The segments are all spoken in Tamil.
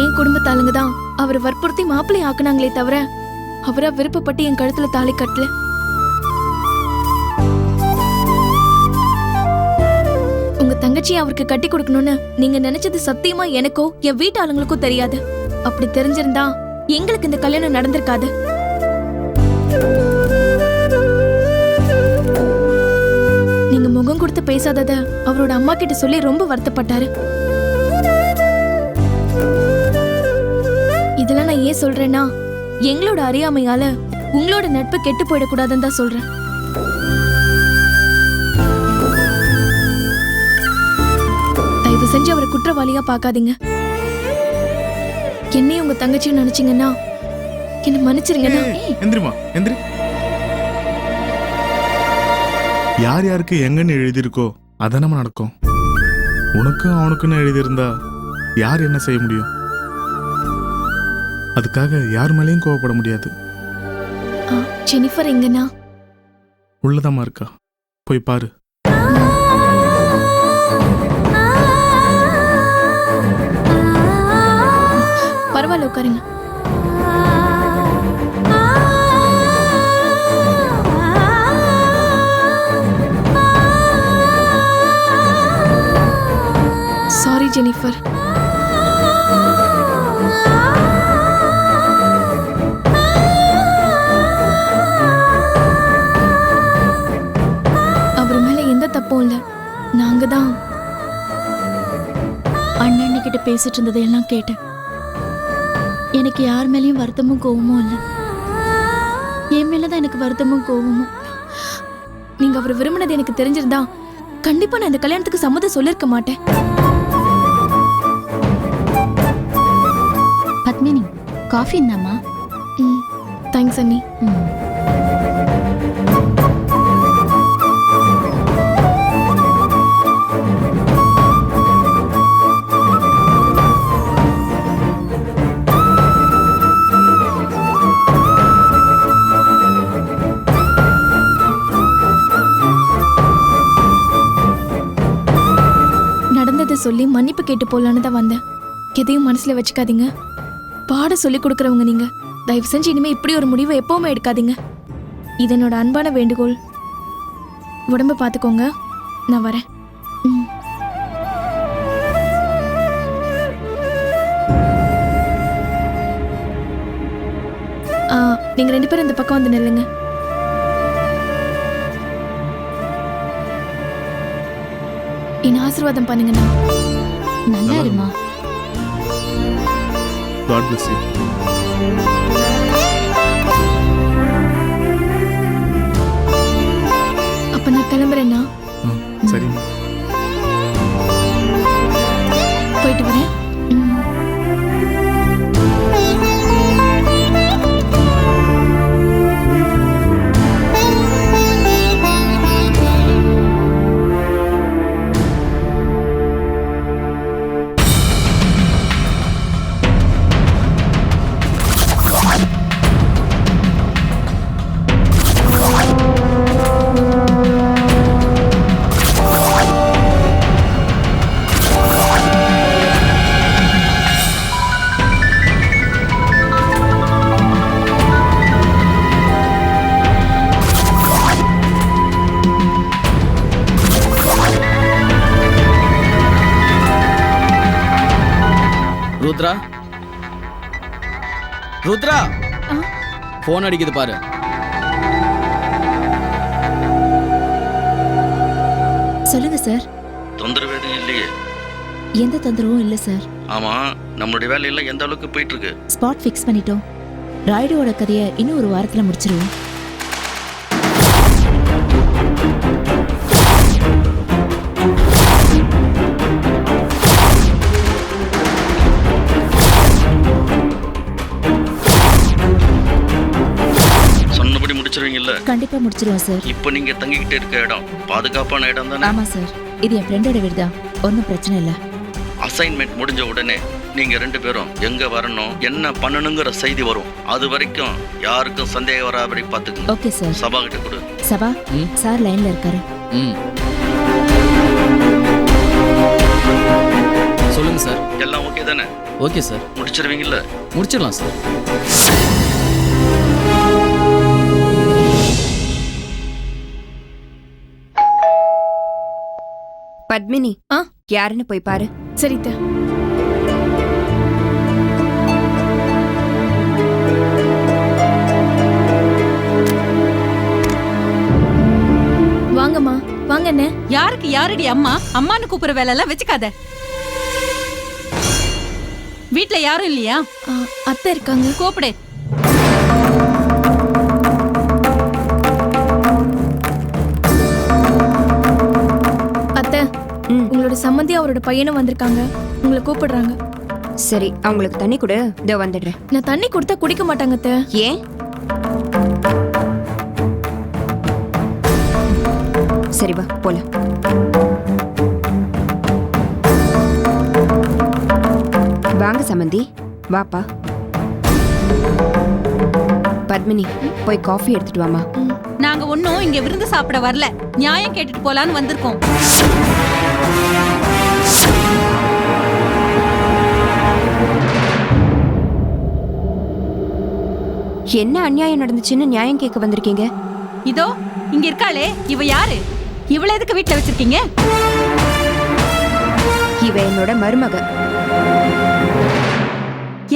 என் குடும்பத்தாளுங்க தான். அவரை வற்புறுத்தி மாப்பிள்ளை ஆக்குனாங்களே தவிர அவரா விருப்பப்பட்டு என் கழுத்துல தாலி கட்டல. உங்க தங்கச்சி அவருக்கு கட்டி கொடுக்கணும்னு நீங்க நினைச்சது சத்தியமா எனக்கோ என் வீட்டு ஆளுங்களுக்கோ தெரியாது. அப்படி தெரிஞ்சிருந்தா எங்களுக்கு இந்த கல்யாணம் நடந்திருக்காது. நீங்க முகம் கொடுத்து பேசாதத அவரோட அம்மா கிட்ட சொல்லி ரொம்ப வருத்தப்பட்டாரு. இதெல்லாம் நான் ஏன் சொல்றேன்னா எங்களோட அறியாமையால உங்களோட நட்பு கெட்டு போயிடக்கூடாதுன்னு தான் சொல்றேன். தயவு செஞ்சு அவரை குற்றவாளியா பார்க்காதீங்க. என்னையும் உங்க தங்கச்சியும் நினைச்சீங்கன்னா என்ன மன்னிச்சிருங்கண்ணா. எந்திரிமா எந்திரி. யார் யாருக்கு எங்கன்னு எழுதியிருக்கோ அதானமா நடக்கும். உனக்கும் அவனுக்குன்னு எழுதியிருந்தா யார் என்ன செய்ய முடியும்? அதுக்காக யார் மேலேயும் கோவப்பட முடியாது. ஜெனிஃபர் எங்கண்ணா? உள்ளதாமா இருக்கா? போய் பாரு. பரவாயில்ல உட்காருங்க. Sorry Jennifer. பேசிட்டு இருந்ததையெல்லாம் கேட்டேன். எனக்கு யார் மேலயும் வருத்தமும் கோவமும் இல்லை. என் மேலதான் எனக்கு வருத்தமும் கோவமும். நீங்க அவர் விரும்பினது எனக்கு தெரிஞ்சிருந்தா கண்டிப்பா நான் இந்த கல்யாணத்துக்கு சம்மதம் சொல்லிருக்க மாட்டேன். பத்மினி காஃபி இந்தாம்மா. ம் தேங்க்ஸ் அண்ணி. ம். கேட்டு போலான்னு தான் வந்தேன். எதையும் மனசுல வச்சுக்காதீங்க. பாட சொல்லி கொடுக்குறவங்க நீங்க. தயவு செஞ்சு இனிமே இப்படி ஒரு முடிவை எப்பவுமே எடுக்காதீங்க. இது என்னோட அன்பான வேண்டுகோள். உடம்ப பார்த்துக்கோங்க நான் வரேன். ம். ஆ, நீங்க ரெண்டு பேரும் இந்த பக்கம் வந்து நில்லுங்க. என்ன ஆசீர்வாதம் பண்ணுங்கண்ணா. நல்லா இருமா God bless you. Rudra? Phone அடிக்குது பாரு. சொல்லுங்க சார். தொந்தரவு எதுவும் இல்லையே? எந்த தொந்தரவும் இல்லை சார். ஆமா நம்மளுடைய வேலையெல்லாம் எந்த அளவுக்கு போயிட்டு இருக்கு? ஸ்பாட் ஃபிக்ஸ் பண்ணிட்டோம். ராய்டோட கதையை இன்னும் ஒரு வாரத்தில் முடிச்சிருவோம். கண்டிப்பாக முடிச்சிருவோம் சார். இப்போ நீங்க தங்கிக்கிட்டு இருக்க இடம் பாதுகாப்பான இடம் தானே? ஆமாம் சார். இது என் ஃப்ரெண்டோட வீடு தான் ஒன்றும் பிரச்சனை இல்லை. அசைன்மெண்ட் முடிஞ்ச உடனே நீங்க ரெண்டு பேரும் எங்க வரணும் என்ன பண்ணணுங்கிற செய்தி வரும். அது வரைக்கும் யாருக்கும் சந்தேகம் வராபடி பாத்துக்கங்க. Okay sir. சபா கிட்ட கொடு. சபா. சார் லைனில் இருக்காரு. ம். சொல்லுங்க சார். எல்லாம் ஓகே தானே? Okay sir. முடிச்சிருவீங்கல்ல? முடிச்சிடலாம் சார். பத்மினி. ஆ? யாருன்னு போய் பாரு. சரித்த வாங்கம்மா. வாங்க என்ன யாருக்கு யாரடி அம்மா? அம்மான்னு கூப்பிடுற வேலை எல்லாம் வச்சுக்காத. வீட்ல யாரும் இல்லையா? ஆ, அத்தை இருக்காங்க. கூப்பிடு. ம். உங்களோட சம்மந்தி அவரோட பையனும் வந்திருக்காங்க. உங்களை கூப்பிடுறாங்க. சரி அவங்களுக்கு தண்ணி கொடு. இதோ வந்துடுறேன். நான் தண்ணி கொடுத்தா குடிக்க மாட்டாங்க அத்தை. ஏன்? சரி வா போலாம். வாங்க சமந்தி. வாப்பா. பத்மினி போய் காஃபி எடுத்துட்டு வாமா நாங்க ஒன்னும் இங்க விருந்து சாப்பிட வரல. நியாயம் கேட்டுட்டு போலான்னு வந்திருக்கோம். என்ன அநியாயம் நடந்துச்சுன்னு நியாயம் கேட்க வந்திருக்கீங்க? இதோ இங்க இருக்காளே. இவ யாரு? இவள எதுக்கு வீட்ல வச்சிருக்கீங்க? இவ என்னோட மருமக.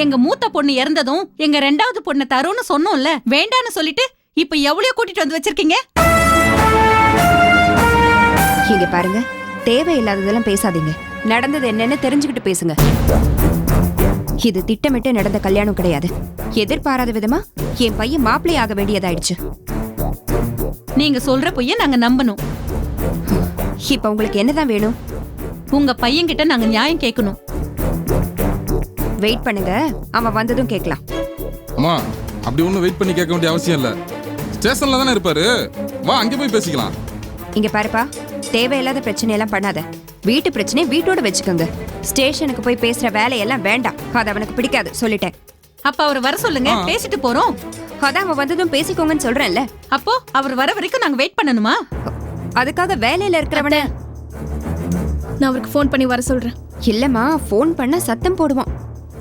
எங்க மூத்த பொண்ணு இறந்ததும் எங்க ரெண்டாவது பொண்ணு தரும்னு சொன்னோம்ல வேண்டான்னு சொல்லிட்டு இப்ப எவ்வளவு கூட்டிட்டு வந்து வச்சிருக்கீங்க? இங்க பாருங்க தேவையில்லாததெல்லாம் பேசாதீங்க. நடந்தது என்னன்னு தெரிஞ்சுக்கிட்டு பேசுங்க. இது திட்டமிட்டு நடந்த கல்யாணம் கிடையாது. எதிர்பாராத விதமா என் பையன் மாப்பிள்ளை ஆக வேண்டியதாயிடுச்சு. நீங்க சொல்ற பொய்ய நாங்க நம்பணும். இப்ப உங்களுக்கு என்னதான் வேணும்? உங்க பையன்கிட்ட நாங்க நியாயம் கேட்கணும். வெயிட் பண்ணுங்க. அவன் வந்ததும் கேட்கலாம். அம்மா அப்படி ஒன்றும் வெயிட் பண்ணி கேட்க வேண்டிய அவசியம் இல்லை. ஸ்டேஷன்ல தானே இருப்பாரு. வா அங்கே போய் பேசிக்கலாம். இங்க பாருப்பா. தேவையில்லாத பிரச்சனையெல்லாம் பண்ணாத. வீட்டு பிரச்சனை வீட்டோட வச்சுக்கோங்க. ஸ்டேஷனுக்கு போய் பேசுற வேலையெல்லாம் வேண்டாம். அது அவனுக்கு பிடிக்காது. சொல்லிட்டேன். அப்ப அவர் வர சொல்லுங்க. பேசிட்டு போறோம். அதான் அவன் வந்ததும் பேசிக்கோங்கன்னு சொல்றேன்ல. அப்போ அவர் வர வரைக்கும் நாங்க வெயிட் பண்ணணுமா? அதுக்காக வேலையில இருக்கிறவன நான் அவருக்கு ஃபோன் பண்ணி வர சொல்றேன். இல்லம்மா ஃபோன் பண்ண சத்தம் போடுவான்.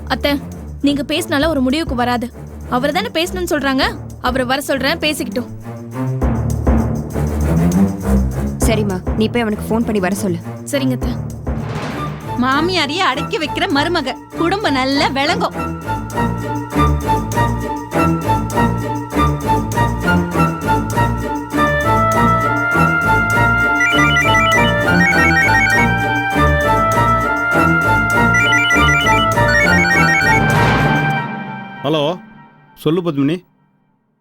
அத்தை நீங்க பேசினால ஒரு முடிவுக்கு வராது. அவர் தானே பேசணும்னு சொல்றாங்க. அவரை வர சொல்றேன் பேசிக்கிட்டோம். சரிம்மா நீ போய் அவனுக்கு ஃபோன் பண்ணி வர சொல்லு. சரிங்க அத்தை. மாமியாரையே அடக்கி வைக்கிற மருமக. குடும்பம் நல்லா விளங்கும். ஹலோ சொல்லு பத்மினி.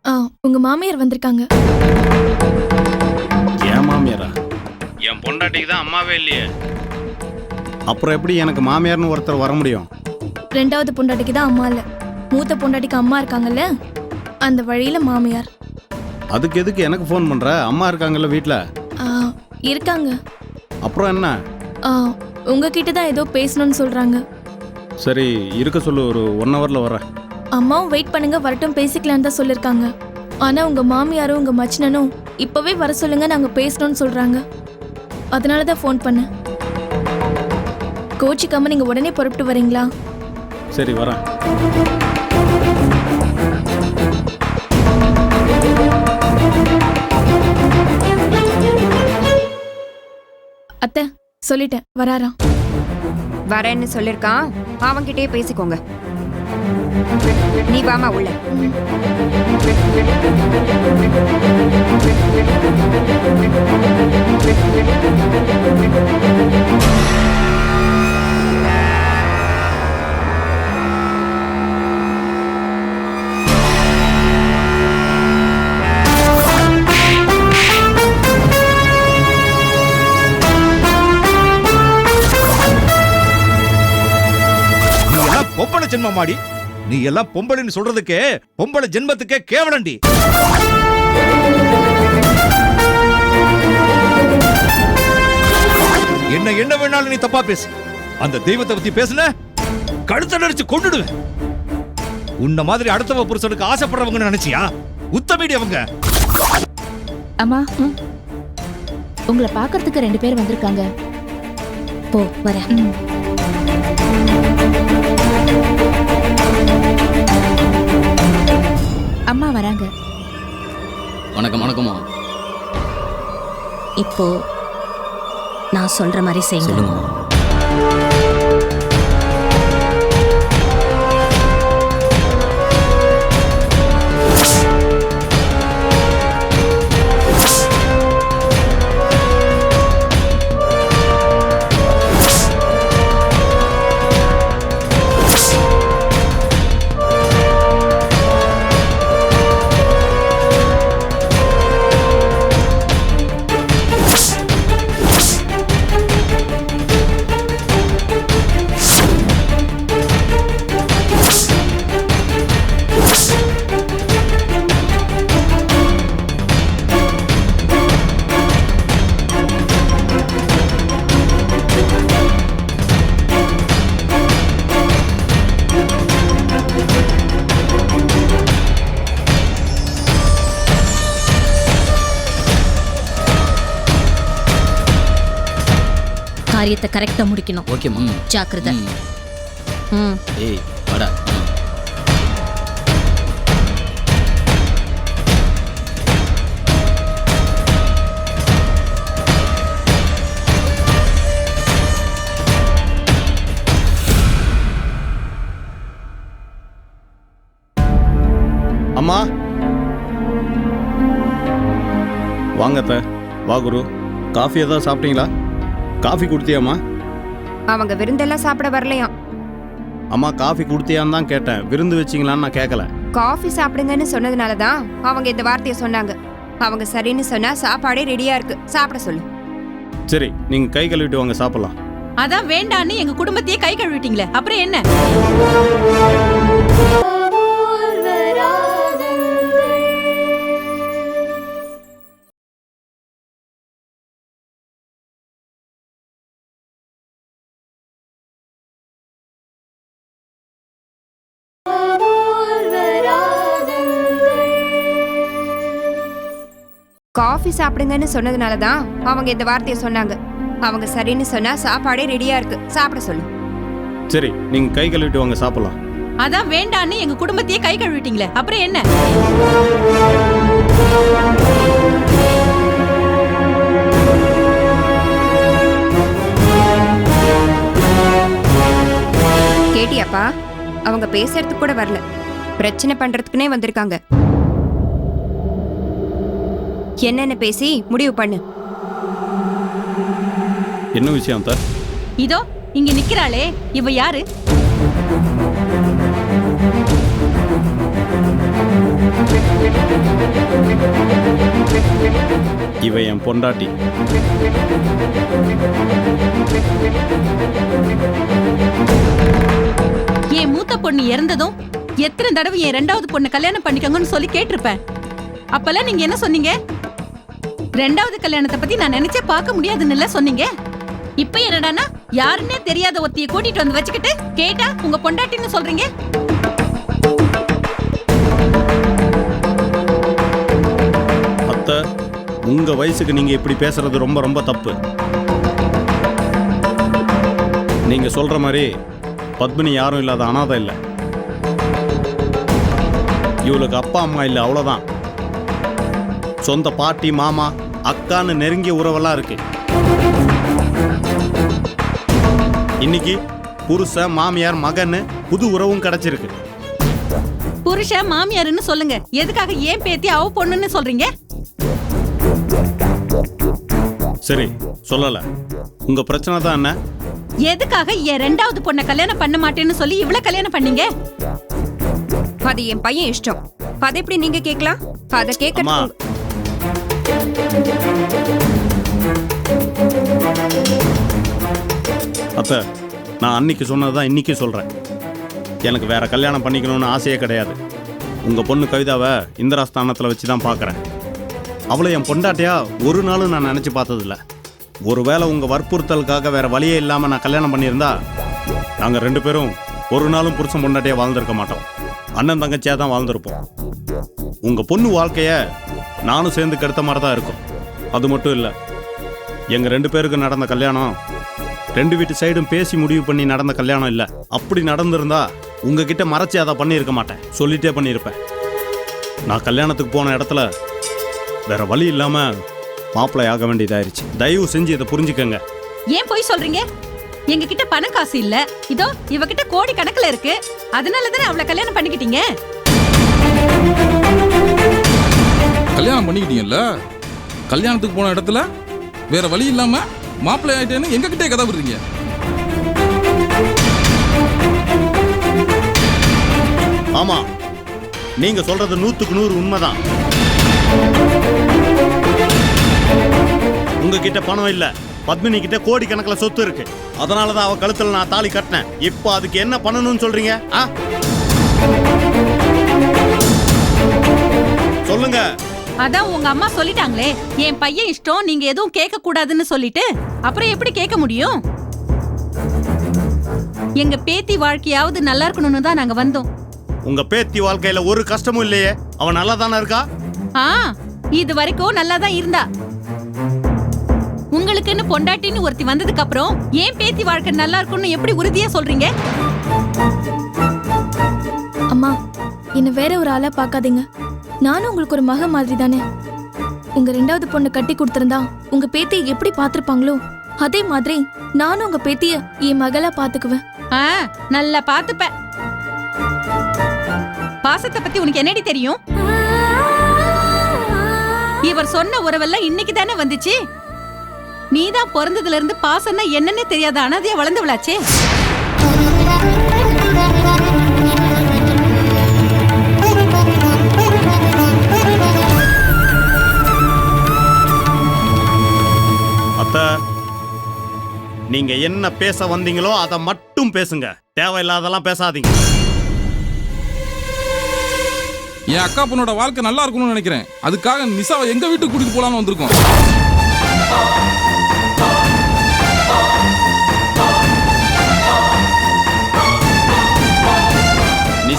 ஆ உங்க மாமியார் வந்திருக்காங்க. ஏன் மாமியாரா? என் பொண்டாட்டிக்கு தான் அம்மாவே இல்லையே. அப்புறம் எப்படி எனக்கு மாமியார்னு ஒருத்தர் வர முடியும்? ரெண்டாவது பொண்டாட்டிக்கு தான் அம்மா இல்ல. மூத்த பொண்டாட்டிக்கு அம்மா இருக்காங்கல்ல? அந்த வழியில மாமியார். அதுக்கு எதுக்கு எனக்கு ஃபோன் பண்ற? அம்மா இருக்காங்கல்ல வீட்டில் ஆ, இருக்காங்க. அப்புறம் என்ன? ஆ, உங்ககிட்ட தான் ஏதோ பேசணும்னு சொல்றாங்க. சரி இருக்க சொல்லு ஒரு ஒன் ஹவரில் வரேன் அம்மாவும் வெயிட் பண்ணுங்க வரட்டும் பேசிக்கலான்னு தான் சொல்லிருக்காங்க. ஆனா உங்க மாமியாரும் உங்க மச்சினனும் இப்பவே வர சொல்லுங்க நாங்க பேசணும்னு சொல்றாங்க. அதனால தான் ஃபோன் பண்ணேன். கோச்சிக்காம நீங்க உடனே புறப்பட்டு வரீங்களா? சரி வரேன். அத்தை சொல்லிட்டேன். வராராம் வரேன்னு சொல்லிருக்கான். அவன்கிட்டயே பேசிக்கோங்க. நீ வாமா உள்ள. ஒப்பன ஜென்மமாடி நீ எல்லாம் பொம்பளைன்னு சொல்றதுக்கே பொம்பளை ஜென்மத்துக்கே கேவலண்டி. என்ன என்ன வேணாலும் நீ தப்பா பேசு. அந்த தெய்வத்தை பத்தி பேசுன கழுத்தை நடிச்சு கொண்டுடுவேன் உன்ன மாதிரி அடுத்தவ புருஷனுக்கு ஆசைப்படுறவங்க நினைச்சியா? உத்தமீடி அவங்க. அம்மா உங்களை பார்க்கறதுக்கு ரெண்டு பேர் வந்திருக்காங்க. போ வரேன். அம்மா வராங்க. வணக்கம் வணக்கம்மா இப்போ நான் சொல்ற மாதிரி செய்யுங்க. சொல்லுங்கம்மா கரெக்டா முடிக்கணும் ஓகேம்மா ம். ஜாக்கிரதை ம். ஏய் வாடா. அம்மா வாங்க அத்தை. வா குரு காஃபி ஏதாவது சாப்பிட்டீங்களா காஃபி கொடுத்தியாம்மா? அவங்க விருந்தெல்லாம் சாப்பிட வரலையாம் அம்மா காஃபி கொடுத்தியான்னு தான் கேட்டேன். விருந்து வச்சிங்களான்னு நான் கேட்கல காஃபி சாப்பிடுங்கன்னு சொன்னதுனால தான் அவங்க இந்த வார்த்தையை சொன்னாங்க. அவங்க சரின்னு சொன்னா சாப்பாடே ரெடியா இருக்கு. சாப்பிட சொல்லு. சரி நீங்கள் கை கழுவிட்டு வாங்க சாப்பிட்லாம். அதான் வேண்டான்னு எங்க குடும்பத்தையே கை கழுவிட்டீங்களே. அப்புறம் என்ன? காஃபி சாப்பிடுங்கன்னு சொன்னதுனால தான் அவங்க இந்த வார்த்தையை சொன்னாங்க. அவங்க சரின்னு சொன்னா சாப்பாடே ரெடியா இருக்கு. சாப்பிட சொல்லு. சரி நீங்கள் கை கழுவிட்டு வாங்க சாப்பிட்லாம். அதான் வேண்டான்னு எங்க குடும்பத்தையே கை கழுவிட்டீங்களே அப்புறம் என்ன? கேட்டியாப்பா? அவங்க பேசுறதுக்கு கூட வரல. பிரச்சனை பண்றதுக்குனே வந்திருக்காங்க. என்னென்ன பேசி முடிவு பண்ணு. என்ன விஷயம் அத்தை? இதோ இங்க நிக்கிறாளே. இவ யாரு? இவ என் பொண்டாட்டி. என் மூத்த பொண்ணு இறந்ததும் எத்தனை தடவை என் ரெண்டாவது பொண்ணு கல்யாணம் பண்ணிக்கோங்கன்னு சொல்லி கேட்டிருப்பேன். அப்பெல்லாம் நீங்க என்ன சொன்னீங்க? ரெண்டாவது கல்யாணத்தை பத்தி நான் நினைச்சே பார்க்க முடியாதுன்னு சொன்னீங்க. இப்ப என்னடான்னா யாருன்னே தெரியாத ஒத்திய கூட்டிட்டு வந்து வச்சுக்கிட்டு கேட்டா உங்க பொண்டாட்டின்னு சொல்றீங்க? அத்தை உங்கள் வயசுக்கு நீங்கள் இப்படி பேசுறது ரொம்ப ரொம்ப தப்பு. நீங்கள் சொல்கிற மாதிரி பத்மினி யாரும் இல்லாத அனாதை இல்லை. இவளுக்கு அப்பா அம்மா இல்லை அவ்வளோதான் சொந்த பாட்டி மாமா அக்கான்னு நெருங்கிய உறவெல்லாம் இருக்கு. இன்னைக்கு புருஷன் மாமியார் மகன்னு புது உறவும் கிடைச்சிருக்கு. புருஷன் மாமியாருன்னு சொல்லுங்க. எதுக்காக ஏன் பேத்தி அவ பொண்ணுன்னு சொல்றீங்க? சரி சொல்லலை. உங்கள் பிரச்சனை தான் என்ன? எதுக்காக என் ரெண்டாவது பொண்ணை கல்யாணம் பண்ண மாட்டேன்னு சொல்லி இவ்வளவு கல்யாணம் பண்ணீங்க? அது என் பையன் இஷ்டம். அதை எப்படி நீங்க கேட்கலாம்? அதை கேட்க அத்தை நான் அன்னைக்கு சொன்னது தான் இன்னைக்கு சொல்கிறேன் எனக்கு வேற கல்யாணம் பண்ணிக்கணும்னு ஆசையே கிடையாது. உங்கள் பொண்ணு கவிதாவை இந்திராஸ்தானத்தில் வச்சு தான் பார்க்குறேன் அவளை என் பொண்டாட்டியா ஒரு நாளும் நான் நினச்சி பார்த்ததில்ல. ஒருவேளை உங்கள் வற்புறுத்தலுக்காக வேற வழியே இல்லாமல் நான் கல்யாணம் பண்ணியிருந்தா நாங்கள் ரெண்டு பேரும் ஒரு நாளும் புருஷன் முன்னாடியே வாழ்ந்திருக்க மாட்டோம். அண்ணன் தங்கச்சியாக தான் வாழ்ந்திருப்போம். உங்கள் பொண்ணு வாழ்க்கையை நானும் சேர்ந்து கெடுத்த மாதிரி தான் இருக்கும். அது மட்டும் இல்லை எங்கள் ரெண்டு பேருக்கு நடந்த கல்யாணம் ரெண்டு வீட்டு சைடும் பேசி முடிவு பண்ணி நடந்த கல்யாணம் இல்லை. அப்படி நடந்திருந்தா உங்ககிட்ட மறைச்சி அதை பண்ணியிருக்க மாட்டேன். சொல்லிட்டே பண்ணியிருப்பேன். நான் கல்யாணத்துக்கு போன இடத்துல வேற வழி இல்லாமல் மாப்பிள்ளை ஆக வேண்டியதாயிருச்சு. தயவு செஞ்சு இதை புரிஞ்சுக்கங்க. ஏன் போய் சொல்றீங்க? எங்க கிட்ட பணம் காசு இல்ல. இதோ இவகிட்ட கோடி கணக்குல இருக்கு. அதனால தானே அவளை கல்யாணம் பண்ணிக்கிட்டீங்க? கல்யாணம் பண்ணிக்கிட்டீங்கல்ல? கல்யாணத்துக்கு போன இடத்துல வேற வழி இல்லாம மாப்பிள்ளை ஆயிட்டேன்னு எங்ககிட்டே கதை விடுறீங்க? ஆமா நீங்க சொல்றது நூத்துக்கு நூறு உண்மைதான். உங்ககிட்ட பணம் இல்ல. பத்மினி கிட்ட கோடி கணக்கில் சொத்து இருக்கு. அதனாலதான் அவ கழுத்துல நான் தாலி கட்டினேன். இப்போ அதுக்கு என்ன பண்ணணும்னு சொல்றீங்க? ஆ? சொல்லுங்க. அதான் உங்க அம்மா சொல்லிட்டாங்களே என் பையன் இஷ்டம் நீங்க எதுவும் கேட்க கூடாதுன்னு சொல்லிட்டு. அப்புறம் எப்படி கேட்க முடியும்? எங்க பேத்தி வாழ்க்கையாவது நல்லா இருக்கணும்னு தான் நாங்க வந்தோம். உங்க பேத்தி வாழ்க்கையில ஒரு கஷ்டமும் இல்லையே. அவன் நல்லா தானே இருக்கா? ஆ இது வரைக்கும் நல்லா தான் இருந்தா. உங்களுக்குன்னு பொண்டாட்டின்னு ஒருத்தி வந்ததுக்கு அப்புறம் ஏன் பேத்தி வாழ்க்கை நல்லா இருக்கும்னு எப்படி உறுதியா சொல்றீங்க? அம்மா என்ன வேற ஒரு ஆளா பார்க்காதீங்க. நானும் உங்களுக்கு ஒரு மக மாதிரி தானே. உங்க ரெண்டாவது பொண்ணு கட்டி கொடுத்திருந்தா உங்க பேத்தியை எப்படி பார்த்திருப்பாங்களோ அதே மாதிரி நானும் உங்க பேத்திய என் மகளா பாத்துக்குவேன் ஆ நல்லா பாத்துப்ப பாசத்தை பத்தி உனக்கு என்னடி தெரியும்? இவர் சொன்ன உறவெல்லாம் இன்னைக்கு தானே வந்துச்சு? நீதான் பிறந்ததுல இருந்து பாசம்னா என்னன்னே தெரியாத அனாதையா வளர்ந்தவளாச்சே. அத்தை நீங்க என்ன பேச வந்தீங்களோ அதை மட்டும் பேசுங்க. தேவையில்லாதெல்லாம் பேசாதீங்க. என் அக்கா பொண்ணோட வாழ்க்கை நல்லா இருக்கணும்னு நினைக்கிறேன். அதுக்காக நிசாவை எங்க வீட்டுக்கு கூட்டிட்டு போலான்னு வந்திருக்கோம்.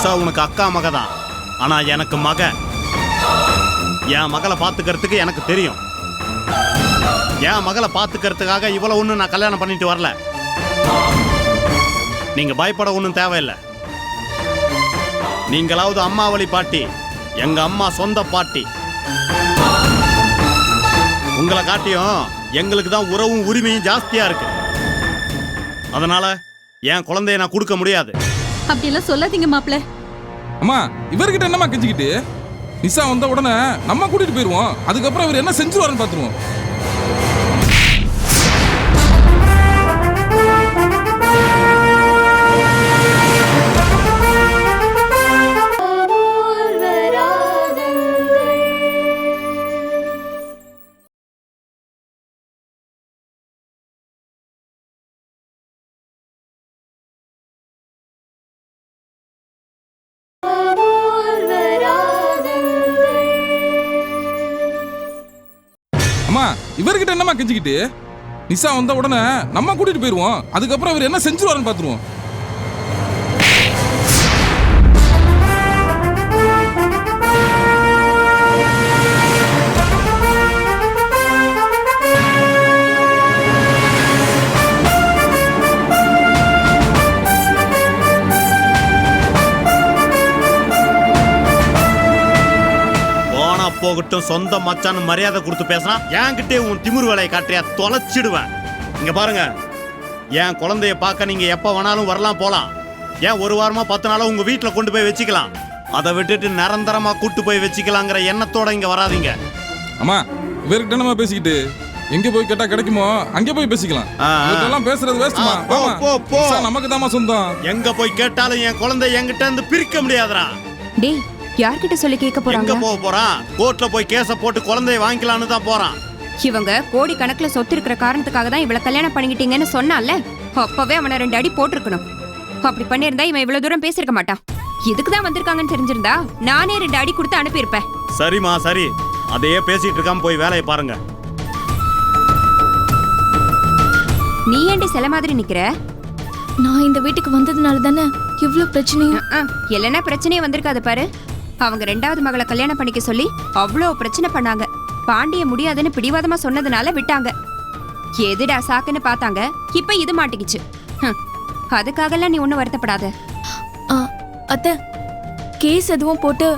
நிசா உனக்கு அக்கா மக தான் ஆனா எனக்கு மக. என் மகளை பாத்துக்கிறதுக்கு எனக்கு தெரியும். என் மகளை பாத்துக்கிறதுக்காக இவ்வளவு ஒண்ணு நான் கல்யாணம் பண்ணிட்டு வரல. நீங்க பயப்பட ஒன்றும் தேவையில்லை. நீங்களாவது அம்மாவளி பாட்டி எங்க அம்மா சொந்த பாட்டி. உங்களை காட்டியும் எங்களுக்கு தான் உறவும் உரிமையும் ஜாஸ்தியா இருக்கு. அதனால என் குழந்தைய நான் கொடுக்க முடியாது. அப்படியெல்லாம் சொல்லாதீங்க மாப்ள அம்மா இவர்கிட்ட என்னம்மா கெஞ்சிக்கிட்டு? நிசா வந்த உடனே நம்ம கூட்டிட்டு போயிருவோம். அதுக்கப்புறம் இவர் என்ன செஞ்சுருவாருன்னு பாத்துருவோம் இவர்கிட்ட என்னம்மா கெஞ்சிக்கிட்டு? நிசா வந்த உடனே நம்ம கூட்டிட்டு போயிருவோம். அதுக்கப்புறம் இவர் என்ன செஞ்சுருவாருன்னு பாத்துருவோம் போகட்டும் சொந்த மச்சான்னு மரியாதை கொடுத்து பேசினா என்கிட்டே உன் திமிரு வேலையை காட்டுறியா? தொலைச்சிடுவேன். இங்க பாருங்க என் குழந்தைய பார்க்க நீங்க எப்ப வேணாலும் வரலாம் போலாம். ஏன் ஒரு வாரமா பத்து நாளா உங்க வீட்டுல கொண்டு போய் வச்சுக்கலாம்? அதை விட்டுட்டு நிரந்தரமா கூட்டு போய் வச்சுக்கலாங்கிற எண்ணத்தோட இங்க வராதீங்க. அம்மா இவர்கிட்ட என்னம்மா பேசிக்கிட்டு? எங்க போய் கேட்டா கிடைக்குமோ அங்க போய் பேசிக்கலாம். எல்லாம் பேசுறது வேஸ்ட்மா போ, போ, போ. நமக்கு தாமா சொந்தம். எங்க போய் கேட்டாலும் என் குழந்தை என்கிட்ட இருந்து பிரிக்க முடியாதுடா. டேய் யார்கிட்ட சொல்லி கேட்க எங்க போறாங்க? போக போறான்? கோர்ட்ல போய் கேஸ போட்டு குழந்தைய வாங்கிக்கலான்னு தான் போறான். இவங்க கோடி கணக்குல சொத்து இருக்கிற காரணத்துக்காக தான் இவளை கல்யாணம் பண்ணிக்கிட்டீங்கன்னு சொன்னான்ல அப்பவே அவனை ரெண்டு அடி போட்டிருக்கணும். அப்படி பண்ணியிருந்தா இவன் இவ்வளவு தூரம் பேசியிருக்க மாட்டான். இதுக்கு தான் வந்திருக்காங்கன்னு தெரிஞ்சிருந்தா நானே ரெண்டு அடி கொடுத்து அனுப்பியிருப்பேன். சரிம்மா சரி. அதையே பேசிட்டு இருக்காம போய் வேலையை பாருங்க. நீ ஏண்டி சில மாதிரி நிக்கிற? நான் இந்த வீட்டுக்கு வந்ததுனால தானே இவ்ளோ பிரச்சனையும்? இல்லைன்னா பிரச்சனையே வந்திருக்காது பாரு. அவங்க ரெண்டாவது மகளை கல்யாணம் பண்ணிக்க சொல்லி அவ்வளோ பிரச்சனை பண்ணாங்க. பாண்டிய முடியாதுன்னு பிடிவாதமா சொன்னதுனால விட்டாங்க. எதுடா சாக்குன்னு பார்த்தாங்க. இப்ப இது மாட்டிக்கிச்சு. அதுக்காகலாம் நீ ஒன்றும் வருத்தப்படாத. அத்தை கேஸ் எதுவும் போட்டு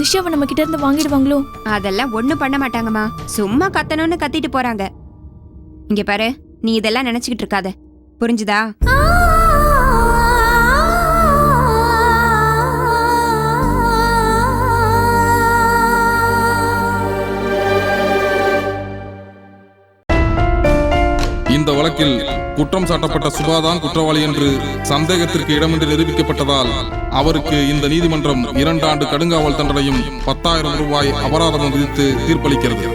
நிஷாவை நம்ம கிட்ட இருந்து வாங்கிடுவாங்களோ? அதெல்லாம் ஒண்ணும் பண்ண மாட்டாங்கம்மா. சும்மா கத்தணும்னு கத்திட்டு போறாங்க. இங்க பாரு நீ இதெல்லாம் நினைச்சுக்கிட்டு இருக்காத. புரிஞ்சுதா? வழக்கில் குற்றம் சாட்டப்பட்ட சுபாதான் குற்றவாளி என்று சந்தேகத்திற்கு இடமின்றி நிரூபிக்கப்பட்டதால் அவருக்கு இந்த நீதிமன்றம் இரண்டு ஆண்டு கடுங்காவல் தண்டனையும் பத்தாயிரம் ரூபாய் அபராதமும் விதித்து தீர்ப்பளிக்கிறது.